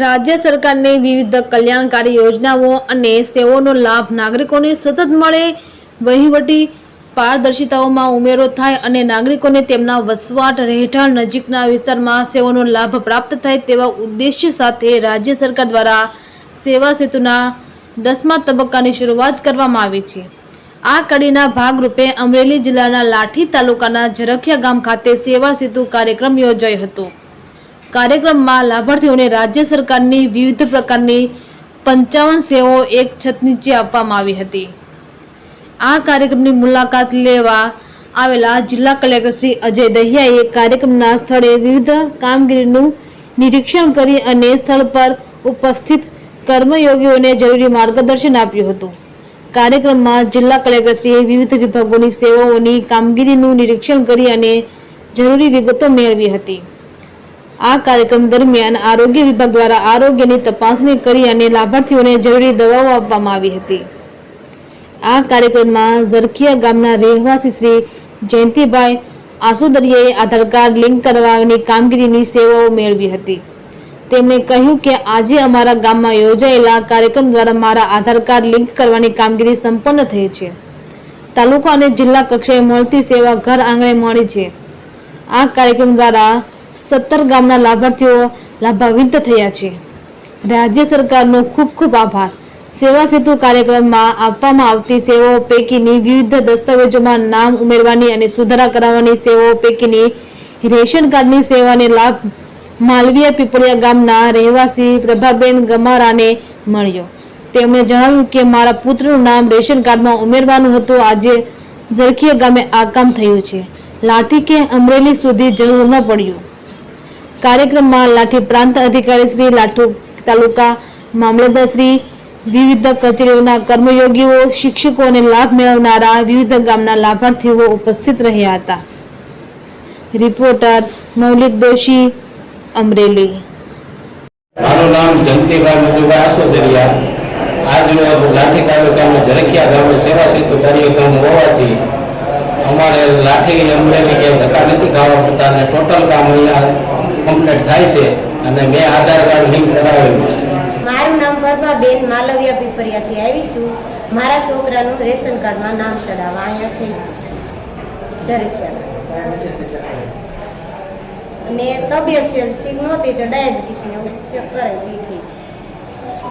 રાજ્ય સરકારની વિવિધ કલ્યાણકારી યોજનાઓ અને સેવાઓનો લાભ નાગરિકોને સતત મળે, વહીવટી પારદર્શિતાઓમાં ઉમેરો થાય અને નાગરિકોને તેમના વસવાટ રહેઠાણ નજીકના વિસ્તારમાં સેવાનો લાભ પ્રાપ્ત થાય તેવા ઉદ્દેશ્ય સાથે રાજ્ય સરકાર દ્વારા સેવા સેતુના દસમા તબક્કાની શરૂઆત કરવામાં આવી છે. આ કડીના ભાગરૂપે અમરેલી જિલ્લાના લાઠી તાલુકાના ઝરખિયા ગામ ખાતે સેવા સેતુ કાર્યક્રમ યોજાયો હતો. કાર્યક્રમમાં લાભાર્થીઓને રાજ્ય સરકારની વિવિધ પ્રકારની પંચાવન સેવાઓ એક છત નીચે આપવામાં આવી હતી. આ કાર્યક્રમની મુલાકાત લેવા આવેલા જિલ્લા કલેક્ટર શ્રી અજય દહિયાએ કાર્યક્રમના સ્થળે વિવિધ કામગીરીનું નિરીક્ષણ કરી અને સ્થળ પર ઉપસ્થિત કર્મયોગીઓને જરૂરી માર્ગદર્શન આપ્યું હતું. કાર્યક્રમમાં જિલ્લા કલેક્ટરશ્રીએ વિવિધ વિભાગોની સેવાઓની કામગીરીનું નિરીક્ષણ કરી અને જરૂરી વિગતો મેળવી હતી. આ કાર્યક્રમ દરમિયાન આરોગ્ય વિભાગ દ્વારા આરોગ્યની તપાસણી કરી અને લાભાર્થીઓને જરૂરી દવાઓ આપવામાં આવી હતી. આ કાર્યક્રમમાં ઝરખિયા ગામના રહેવાસી શ્રી જયંતિભાઈ આસુદરિયાએ આધાર કાર્ડ લિંક કરવાની કામગીરીની સેવાઓ મેળવી હતી. તેમણે કહ્યું કે આજે અમારા ગામમાં યોજાયેલા કાર્યક્રમ દ્વારા મારા આધાર કાર્ડ લિંક કરવાની કામગીરી સંપન્ન થઈ છે. તાલુકા અને જિલ્લા કક્ષાએ મળતી સેવા ઘર આંગણે મળી છે. આ કાર્યક્રમ દ્વારા સત્તર ગામના લાભાર્થીઓ લાભાન્વિત થયા છે. રાજ્ય સરકારનો ખૂબ ખૂબ આભાર. સેવા સેતુ કાર્યક્રમમાં આપવામાં આવતી સેવાઓ પૈકીની વિવિધ દસ્તાવેજોમાં નામ ઉમેરવાની અને સુધારા કરાવવાની સેવાઓ પૈકીની રેશન કાર્ડની સેવાને લાભ માલવીયા પીપળિયા ગામના રહેવાસી પ્રભાબેન ગમારાને મળ્યો. તેમણે જણાવ્યું કે, મારા પુત્રનું નામ રેશન કાર્ડમાં ઉમેરવાનું હતું. આજે ઝરખીયા ગામે આ કામ થયું છે. લાઠી કે અમરેલી સુધી જવું ન પડ્યું. કાર્યક્રમમાં લાઠી પ્રાંત અધિકારી શ્રી લાઠુ તાલુકા મામલતદાર શ્રી વિવિધ કચેરીઓના કર્મયોગીઓ શિક્ષકોને લાભ મેળવનારા વિવિધ ગામના લાભાર્થીઓ ઉપસ્થિત રહ્યા હતા. રિપોર્ટર મૌલિક દોશી, અમરેલી. મારું નામ જંતીભાઈ મધુભાઈ આસોદરિયા. આજ લાઠી તાલુકાના ઝરખિયા ગામે સેવા સેતુ કાર્યક્રમ હોવાથી અમારે લાઠી અમરેલી કે ધક્કા નથી ખાવા પડતા ટોટલ કામ અહીંયા કમ્પ્લીટ થાય છે અને મેં આધાર કાર્ડ લિંક કરાવેલું છે. મારું નામ પરભાબેન માલવિયા પીપરિયાથી આવી છું. મારા છોકરાનું રેશન કાર્ડમાં નામ ચડાવવા અહીંયા થઈ ગયું છે. ઝરખિયાના અને તબિયત છે, ઠીક નહોતી તો ડાયાબિટીસને એવું ચેક કરાવી થઈ